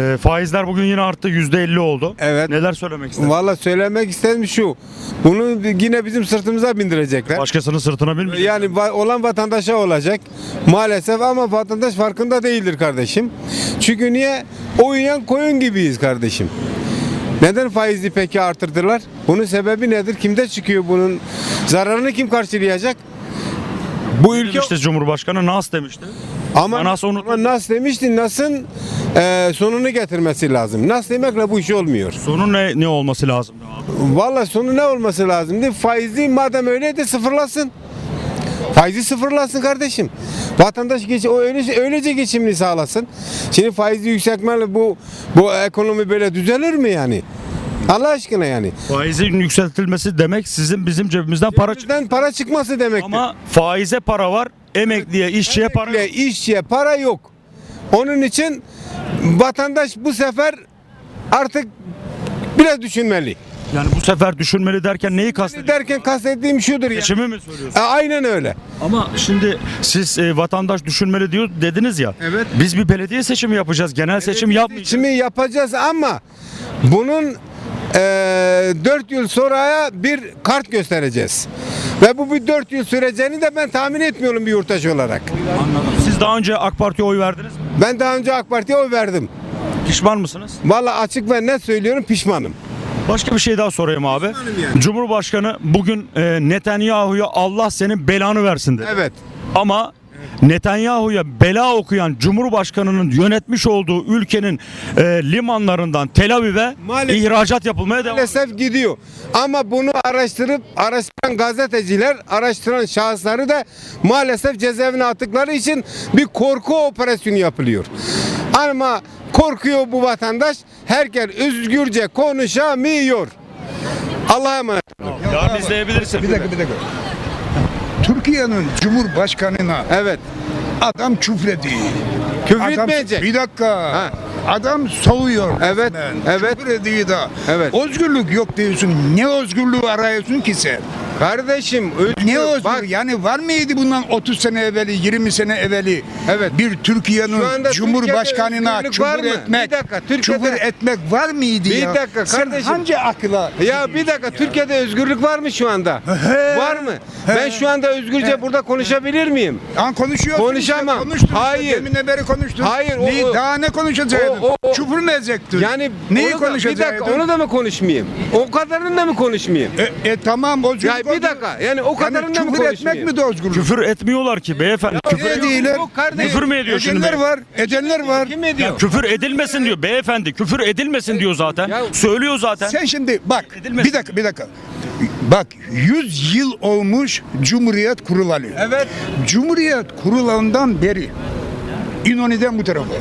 Ee, faizler bugün yine arttı %50 oldu. Evet. Neler söylemek istersiniz? Valla söylemek istedim şu. Bunu yine bizim sırtımıza bindirecekler. Başkasının sırtına binmeyecek. Yani va- olan vatandaşa olacak maalesef ama vatandaş farkında değildir kardeşim. Çünkü niye? Uyuyan koyun gibiyiz kardeşim. Neden faizi peki artırdılar? Bunun sebebi nedir? Kimde çıkıyor bunun? Zararını kim karşılayacak? Bu ülke Demişti Cumhurbaşkanı Nas demişti. ama, Nas onu- ama Nas demişti Nas'ın e, sonunu getirmesi lazım. Nas demekle bu iş olmuyor. Sonu ne ne olması lazım? Valla sonu ne olması lazımdı? Faizi madem öyleydi sıfırlasın. Faizi sıfırlasın kardeşim. Vatandaş geç, o öyle, öylece geçimini sağlasın. Şimdi faizi yükseltmeyle bu bu ekonomi böyle düzelir mi yani? Allah aşkına yani. Faizin yükseltilmesi demek sizin bizim cebimizden para çık. Bizden para çıkması demektir. Ama faize para var, emekliye, işçiye para yok. Emekliye, işçiye para yok. Onun için vatandaş bu sefer artık biraz düşünmeli. Yani bu sefer düşünmeli derken neyi kastediyorsunuz? Derken kastettiğim şudur ya. Seçimi mi söylüyorsunuz? E, aynen öyle. Ama şimdi siz e, vatandaş düşünmeli diyor dediniz ya. Evet. Biz bir belediye seçimi yapacağız. Genel seçim yapmayacağız. Seçimi yapacağız ama bunun eee 4 yıl sonraya bir kart göstereceğiz. Ve bu bir 4 yıl süreceğini de ben tahmin etmiyorum bir yurttaş olarak. Anladım. Siz daha önce AK Parti'ye oy verdiniz mi? Ben daha önce AK Parti'ye oy verdim. Pişman mısınız? Vallahi açık ve net söylüyorum pişmanım. Başka bir şey daha sorayım abi. yani. Cumhurbaşkanı bugün e, Netanyahu'ya Allah senin belanı versin dedi. Evet. Ama Netanyahu'ya bela okuyan Cumhurbaşkanı'nın yönetmiş olduğu ülkenin e, limanlarından Tel Aviv'e Maalesef- ihracat yapılmaya devam ediyor. Maalesef gidiyor. Ama bunu araştırıp araştıran gazeteciler, araştıran şahısları da maalesef cezaevine attıkları için bir korku operasyonu yapılıyor. Ama korkuyor bu vatandaş. Herkes özgürce konuşamıyor. Allah'a emanet. Yarın izleyebilirsin. Bir dakika bir dakika. Türkiye'nin Cumhurbaşkanına Evet. adam küfrediyor. Küfür Adam, etmeyecek. bir dakika. Ha. Adam soğuyor. Evet, evet. Küfür ediyor da. Evet. Özgürlük yok diyorsun. Ne özgürlüğü arıyorsun ki sen? Kardeşim özgür. Ne özgür? Bak, yani var mıydı bundan 30 sene evveli, 20 sene evveli? Evet. Bir Türkiye'nin Cumhurbaşkanına küfür etmek, Bir dakika, Türkiye'de- küfür etmek var mıydı Bir ya? dakika Sen kardeşim. hangi akıla? Ya bir dakika Türkiye'de özgürlük var mı şu anda? He. Var mı? Ben şu anda özgürce He. burada konuşabilir miyim? An konuşuyorsun Konuşamam. Işte, konuştun Hayır. Işte, beri konuştun. Hayır, o- o- daha ne konuşacaktın? o- o- o- Küfür mü edecektin? Yani Neyi onu da- Bir konuşacaktın? dakika onu da mı konuşmayayım? O kadarını da mı konuşmayayım? E, e, tamam özgürlük Ya bir dakika yani o kadarını da mı küfür etmek konuşmayayım? mi de özgürlük? Küfür etmiyorlar ki beyefendi. Küfür, Ne kardeşim. küfür mü ediyor şimdi? Edenler be? var, edenler var. Kim ediyor? Küfür edilmesin diyor beyefendi. Küfür edilmesin diyor zaten. Ya- Söylüyor zaten. Sen şimdi bak, Edilmesin. bir dakika, bir dakika. Bak 100 yıl olmuş Cumhuriyet kurulalı. Evet. Cumhuriyet kurulandan beri İnönü'den bu tarafa.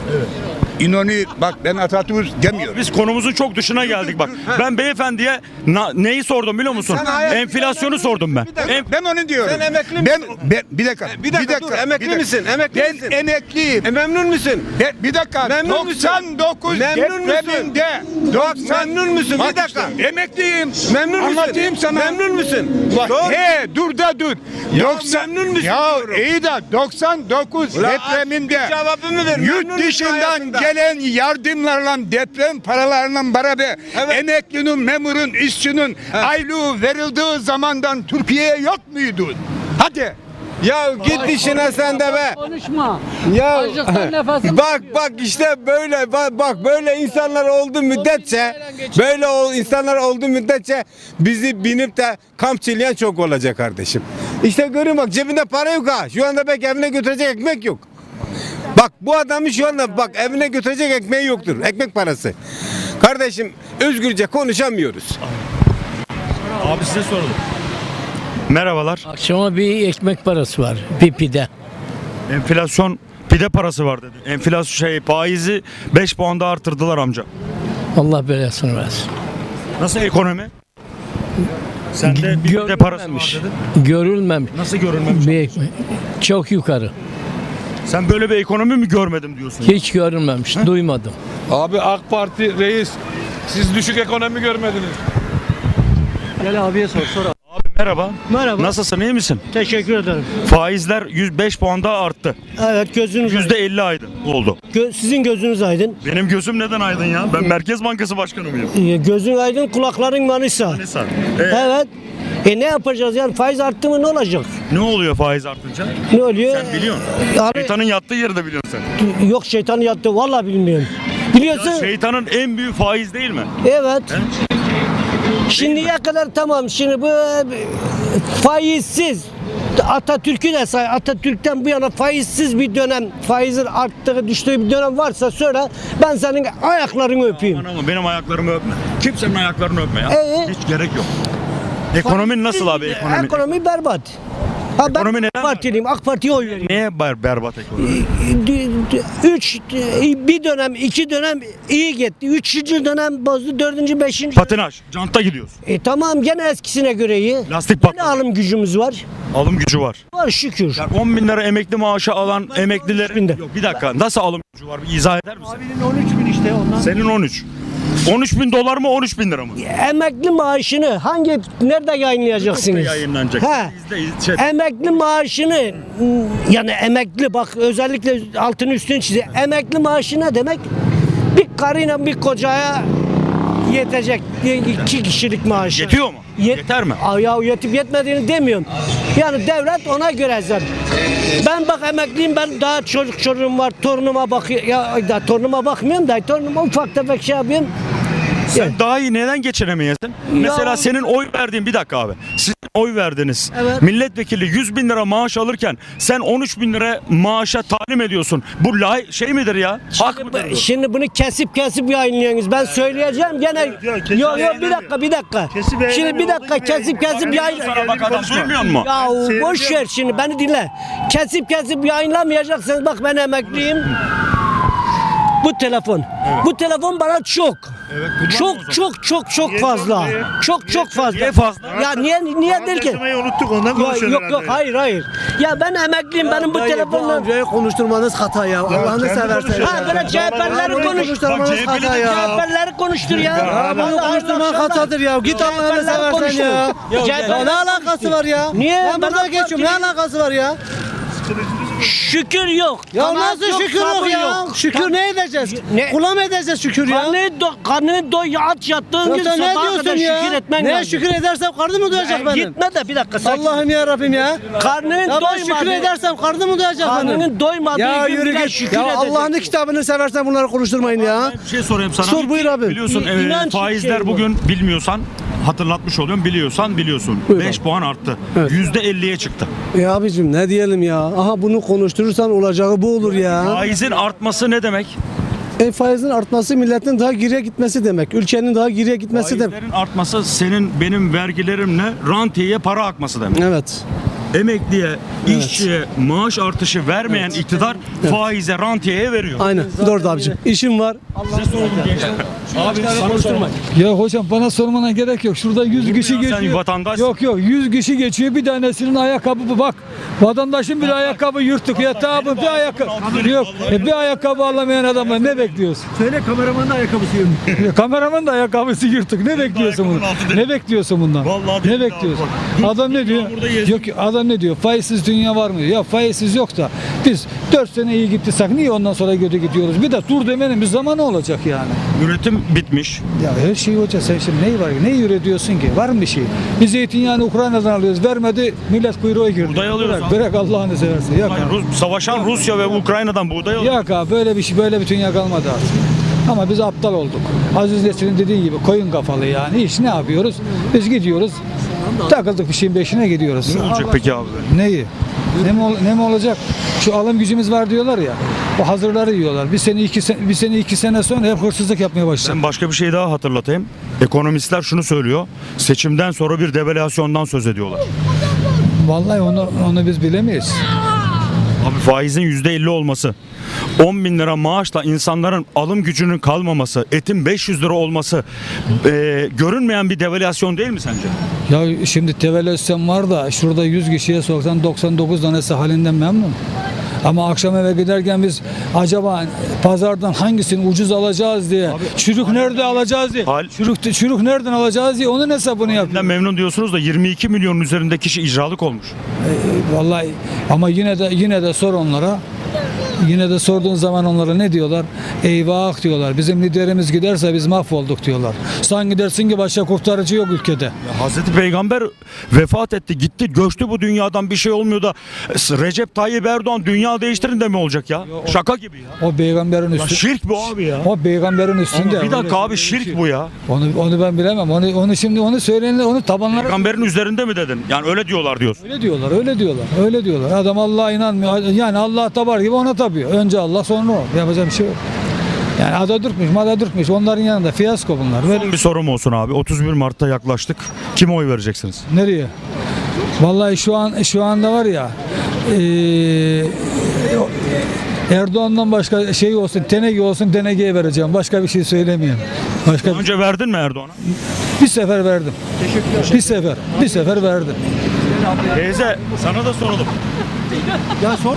İnönü bak ben Atatürk demiyorum. Biz konumuzun çok dışına geldik bak. Ben beyefendiye na- neyi sordum biliyor musun? Sen hayat- Enflasyonu sordum ben. En- Ben onu diyorum. Sen emekli ben, misin? ben- bir dakika. Bir dakika, dur, emekli misin? Emekli ben misin? emekliyim. E, memnun musun? Ben- bir dakika. Memnun musun? 99 Memnun musun? depreminde. Bak, 90 memnun musun? Bir Bak dakika. işte, emekliyim. Memnun musun? Anlatayım sana. Memnun musun? Bak, Sor. he dur da dur. Ya memnun musun Ya diyorum. iyi de 99 Ulan depreminde cevabımı ver. Memnun yurt musun dışından hayatında? Gelen yardımlarla deprem paralarla beraber Evet. emeklinin, memurun, işçinin aylığı verildiği zamandan Türkiye'ye yok muydu? Hadi. Ya git işine sen de be. Konuşma. Ya bak bak işte böyle bak, bak böyle insanlar oldu müddetçe böyle o insanlar oldu müddetçe bizi binip de kamçılayan çok olacak kardeşim. İşte görün bak cebinde para yok ha. Şu anda belki evine götürecek ekmek yok. Bak bu adamın şu anda bak evine götürecek ekmeği yoktur. Ekmek parası. Kardeşim özgürce konuşamıyoruz. Abi size soralım. Merhabalar. Akşama bir ekmek parası var. Bir pide. Enflasyon pide parası var dedi. Enflasyon şey faizi 5 puanda artırdılar amca. Allah belasını versin. Nasıl ekonomi? Sende bir pide parası var Görülmemiş. dedi. Görülmemiş. Nasıl görünmemiş? Bir ekmek. Çok yukarı. Sen böyle bir ekonomi mi görmedim diyorsun? Hiç görülmemiş. Duymadım. Abi AK Parti reis siz düşük ekonomi görmediniz. Gel abiye sor sor. Abi Merhaba. Merhaba. Nasılsın iyi misin? Teşekkür ederim. Faizler 105 puan daha arttı. Evet gözünüz aydın. %50 aydın oldu. Gö- sizin gözünüz aydın. Benim gözüm neden aydın ya? Ben Merkez Bankası Başkanı mıyım? Ee, Gözün aydın kulakların manisa. Neyse. Ee, Evet. E ne yapacağız yani faiz arttı mı ne olacak? ne oluyor faiz artınca? Ne oluyor? Sen biliyorsun. Abi, Şeytanın yattığı yeri de biliyorsun sen. yok şeytan yattı vallahi bilmiyorum. Biliyorsun? Ya şeytanın en büyük faiz değil mi? Evet. Şimdiye kadar tamam. Şimdi bu e, faizsiz Atatürk'ü de say. Atatürk'ten bu yana faizsiz bir dönem, faizin arttığı, düştüğü bir dönem varsa söyle. Ben senin ayaklarını öpeyim. Aman ama benim ayaklarımı öpme. Kimsenin ayaklarını öpme ya. Ee? Hiç gerek yok. Ekonomin nasıl abi ekonomi? Ekonomi berbat. Ha ben Ekonomi neden AK Partiliyim. AK Parti'ye oy veriyorum. Neye ber berbat ekonomi? D- d- Üç, d- bir dönem, iki dönem iyi gitti. Üçüncü dönem bozdu. Dördüncü, beşinci. Patinaj, jantta gidiyorsun. E tamam gene eskisine göre iyi. Lastik Gene patladı. alım gücümüz var. Alım gücü var. Var şükür. Yani 10 bin lira emekli maaşı alan emeklilerin... binde. Yok bir dakika nasıl alım gücü var bir izah eder misin? Abinin 13 bin işte ondan. Senin 13. 13 bin dolar mı 13 bin lira mı? Emekli maaşını hangi nerede yayınlayacaksınız? yayınlanacak. He. İzle, şey, Emekli maaşını yani emekli bak özellikle altını üstünü çiziyor. Emekli maaşı ne demek? Bir karıyla bir kocaya yetecek iki kişilik maaşı. Yetiyor mu? Yet- Yeter mi? Aa, Ya yetip yetmediğini demiyorum. Yani devlet ona göre zar. Ben bak emekliyim ben daha çocuk çocuğum var torunuma bakıyor. Ya da torunuma bakmıyorum da torunuma ufak tefek şey yapıyorum. Sen daha iyi neden geçinemeyesin? Mesela Ya- senin oy verdiğin bir dakika abi. Siz oy verdiniz. Evet. Milletvekili 100 bin lira maaş alırken sen 13 bin lira maaşa talim ediyorsun. Bu lay şey midir ya? Hak mıdır? bu? Şimdi bunu kesip kesip yayınlıyorsunuz. Ben söyleyeceğim gene. Yok yok bir dakika bir dakika. Şimdi bir dakika kesip kesip yayın. Sana bak adam duymuyor mu? Ya boş ver şimdi beni dinle. Kesip kesip yayınlamayacaksınız. Bak ben emekliyim. Bu telefon. Bu telefon bana çok. Çok çok çok çok fazla. Çok çok fazla. Niye fazla? Ya niye niye değil ki? Unuttuk ondan Ya, konuşuyoruz yok yok hayır hayır. Ya ben emekliyim benim bu telefonla. amcayı konuşturmanız hata ya. Allah'ını seversen. Ha böyle CHP'leri konuş. konuşturmanız hata ya. CHP'leri konuştur ya. Ya bunu konuşturman hatadır ya. Git Allah'ını seversen ya. Ya, Ya ne alakası var ya? Niye? Ben burada geçiyorum. Ne AK alakası var ya? Şükür yok. Ya kanaat nasıl şükür yok sabır ya? Şükür ne edeceğiz? Ne? Kula mı edeceğiz şükür ya? Karnını, do, karnını doy aç yattığın Ya gün sen ne sabaha kadar diyorsun ya? şükür etmen Ne lazım. şükür edersem karnım mı doyacak Ya benim? Gitme de bir dakika sakin. Allah'ım ya Rabbim ya. Karnının Ya ben şükür doymadığı, edersem karnım mı doyacak benim? karnının doymadığı Ya gün yürü bile git. şükür Ya edecek. Allah'ın kitabını seversen bunları konuşturmayın ya. Bir şey sorayım sana. Sor buyur abi. Biliyorsun İ- e, inanç faizler şey bu. bugün bilmiyorsan hatırlatmış oluyorum. Biliyorsan biliyorsun. 5 puan arttı. %50'ye çıktı. Ya abicim ne diyelim ya? Aha bunu konuşturursan olacağı bu olur ya. Faizin artması ne demek? E faizin artması milletin daha geriye gitmesi demek. Ülkenin daha geriye gitmesi demek. Faizlerin artması senin benim vergilerimle rantiyeye para akması demek. Evet. Emekliye, işçiye maaş artışı vermeyen iktidar faize, rantiyeye veriyor. Aynen. Doğru abicim. İşim var. Abi sana sorma. Ya hocam bana sormana gerek yok. Şurada 100 kişi ya, sen geçiyor. vatandaş- Yok yok 100 kişi geçiyor. Bir tanesinin ayakkabı bak. Vatandaşın bir ayakkabı yırtık ya tabi bir ayakkabı. Yok. E, bir ayakkabı alamayan adamlar ne bekliyorsun? Söyle kameramanın da ayakkabısı yok. Ya, kameraman da ayakkabısı yırtık. Ne bekliyorsun altı Ne bekliyorsun bundan? Vallahi ne bekliyorsun? Adam ne diyor? Yok adam ne diyor? Faizsiz dünya var mı? Ya faizsiz yok da biz 4 sene iyi gittiysek niye ondan sonra kötü gidiyoruz? Bir de dur demenin bir zamanı olacak yani. Üretim bitmiş. Ya her şey hoca sen şimdi neyi var? Ne üretiyorsun ki? Var mı bir şey? Biz zeytinyağını Ukrayna'dan alıyoruz. Vermedi millet kuyruğa girdi. Buğday alıyoruz Bırak, bırak Allah'ını seversen. Yok Hayır. Rus- savaşan Rusya ve Ukrayna'dan buğday alıyor. Yok abi böyle bir şey böyle bir dünya kalmadı artık. Ama biz aptal olduk. Aziz Nesin'in dediği gibi koyun kafalı yani. Hiç ne yapıyoruz? Biz gidiyoruz. Takıldık bir şeyin peşine gidiyoruz. Ne olacak peki abi? Neyi? Ne mi, ol- ne mi olacak? Şu alım gücümüz var diyorlar ya. O hazırları yiyorlar. Bir sene iki sene, bir sene iki sene sonra hep hırsızlık yapmaya başlayacak. Ben başka bir şey daha hatırlatayım. Ekonomistler şunu söylüyor. Seçimden sonra bir devalüasyondan söz ediyorlar. Vallahi onu onu biz bilemeyiz. Abi faizin %50 olması, 10 bin lira maaşla insanların alım gücünün kalmaması, etin 500 lira olması e, görünmeyen bir devalüasyon değil mi sence? Ya şimdi tevelüsyen var da şurada 100 kişiye sorsan 99 tanesi halinden memnun. Ama akşam eve giderken biz acaba pazardan hangisini ucuz alacağız diye, çürük nerede alacağız diye, Hal- çürük, çürük nereden alacağız diye onun hesabını yapıyor. Memnun diyorsunuz da 22 milyonun üzerinde kişi icralık olmuş. Vallahi ama yine de yine de sor onlara. Yine de sorduğun zaman onlara ne diyorlar? Eyvah diyorlar. Bizim liderimiz giderse biz mahvolduk diyorlar. Sen gidersin ki başka kurtarıcı yok ülkede. Hazreti Peygamber vefat etti, gitti, göçtü bu dünyadan bir şey olmuyor da Recep Tayyip Erdoğan dünya değiştirin de mi olacak ya? Şaka gibi ya. O peygamberin Lan üstü. şirk bu abi ya. O peygamberin üstünde. Ama bir dakika abi şirk bu ya. Onu onu ben bilemem. Onu onu şimdi onu söyleyenler onu tabanlara Peygamberin üzerinde mi dedin? Yani öyle diyorlar diyorsun. Öyle diyorlar, öyle diyorlar, öyle diyorlar. Adam Allah'a inanmıyor. Yani Allah da var gibi ona tapıyor. Önce Allah sonra o. Yapacak bir şey yok. Yani Atatürk'müş, Atatürk'müş. Onların yanında fiyasko bunlar. Böyle Son bir sorum olsun abi. 31 Mart'ta yaklaştık. Kime oy vereceksiniz? nereye? Vallahi şu an şu anda var ya eee, Erdoğan'dan başka şey olsun, teneke olsun tenekeye vereceğim. Başka bir şey söylemiyorum. Başka bir, Önce verdin mi Erdoğan'a? bir sefer verdim. Bir sefer, bir sefer verdim. Teyze sana da soralım. Ya sor.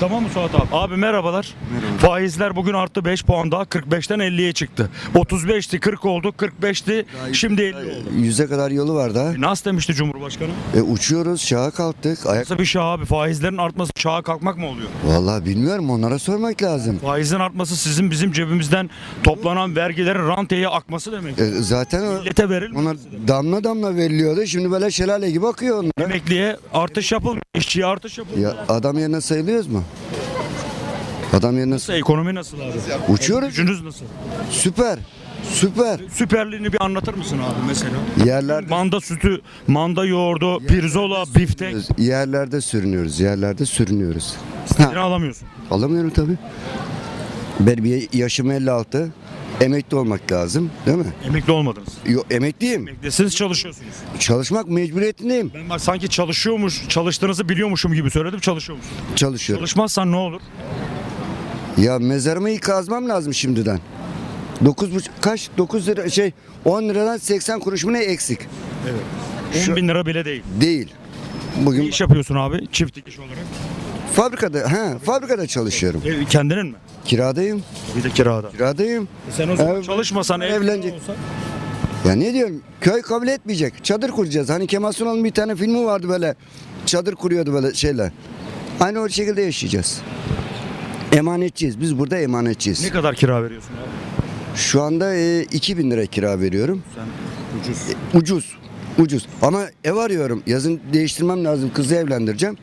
Tamam mı Suat abi? Abi merhabalar. Faizler bugün arttı 5 puan daha 45'ten 50'ye çıktı. 35'ti 40 oldu 45'ti şimdi 50 oldu. Yüze kadar yolu var daha. Nasıl demişti Cumhurbaşkanı? E, uçuyoruz, şaha kalktık. Ayak... Nasıl bir şey abi? Faizlerin artması çağa kalkmak mı oluyor? Vallahi bilmiyorum onlara sormak lazım. Faizin artması sizin bizim cebimizden toplanan vergilerin ranteye akması demek. E, zaten o, Millete verilmiyor. onlar damla damla veriliyordu. Şimdi böyle şelale gibi akıyor onlara. Emekliye artış yapılmıyor. işçiye artış yapılmıyor. Ya adam yerine sayılıyoruz mu? Adam yerine Nasıl ekonomi nasıl abi? uçuyoruz. Gücünüz nasıl? Süper. Süper. Süperliğini bir anlatır mısın abi mesela? Yerlerde Manda sütü, manda yoğurdu, pirzola, biftek. yerlerde sürünüyoruz. Yerlerde sürünüyoruz. Seni alamıyorsun. Alamıyorum tabii. Benim ya- yaşım 56. Emekli olmak lazım, değil mi? Emekli olmadınız. Yo, emekliyim. Emeklisiniz çalışıyorsunuz. Çalışmak mecburiyetindeyim. Ben bak sanki çalışıyormuş, çalıştığınızı biliyormuşum gibi söyledim çalışıyormuş. Çalışıyorum. Çalışmazsan ne olur? Ya mezarımı iyi kazmam lazım şimdiden. 9 kaç 9 lira şey 10 liradan 80 kuruş mu ne eksik? 10 bin lira bile değil. Değil. Ne Bugün iş yapıyorsun abi? Çift dikiş olarak. fabrikada ha fabrikada çalışıyorum. E, kendinin mi? Kiradayım. Bir de kirada. Kiradayım. E sen o zaman Evet. çalışmasan ev Evlenecek. olsa- Ya ne diyorum? Köy kabul etmeyecek. Çadır kuracağız. Hani Kemal Sunal'ın bir tane filmi vardı böyle. Çadır kuruyordu böyle şeyler. Aynı o şekilde yaşayacağız. Emanetçiyiz. Biz burada emanetçiyiz. Ne kadar kira veriyorsun abi? Şu anda e, 2000 lira kira veriyorum. Ucuz. Ucuz. Ucuz. Ama ev arıyorum. Yazın değiştirmem lazım. Kızı evlendireceğim.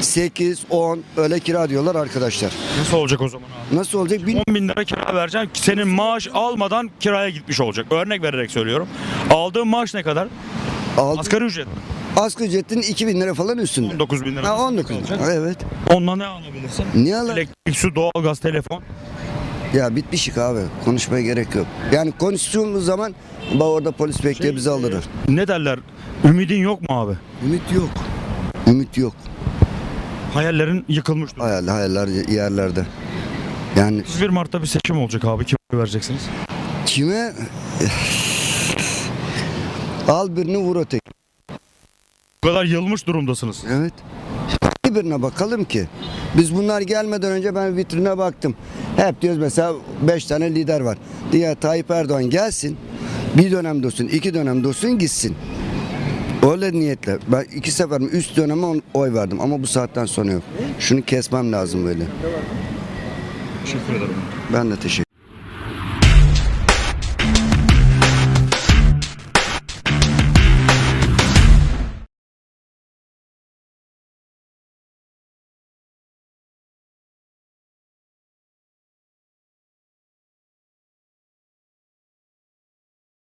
8, 10 öyle kira diyorlar arkadaşlar. Nasıl olacak o zaman abi? Nasıl olacak bilmiyorum. 10 bin lira kira vereceksin. Senin maaş almadan kiraya gitmiş olacak. Örnek vererek söylüyorum. Aldığın maaş ne kadar? Aldım. Asgari ücret mi? Asgari ücretin 2000 lira falan üstünde. 19 bin lira. Ha 19 Kalacak. Evet. Onunla ne alabilirsin? Niye ala? Elektrik, su, doğalgaz, telefon. Ya bitmişik abi. Konuşmaya gerek yok. Yani konuştuğumuz zaman bak orada polis bekliyor bizi alırlar. Ne derler? Ümidin yok mu abi? Ümit yok. Ümit yok. Hayallerin yıkılmış durumda. Hayal, hayaller yerlerde. Yani 31 Mart'ta bir seçim olacak abi. Kime vereceksiniz? kime al birini vur öteki. Bu kadar yılmış durumdasınız. Evet. Birine bakalım ki. Biz bunlar gelmeden önce ben vitrine baktım. Hep diyoruz mesela 5 tane lider var. Diye Tayyip Erdoğan gelsin. Bir dönem dursun, iki dönem dursun gitsin. Öyle niyetle. Ben iki sefer mi üst döneme oy verdim ama bu saatten sonra yok. Şunu kesmem lazım böyle. Teşekkür ederim. Ben de teşekkür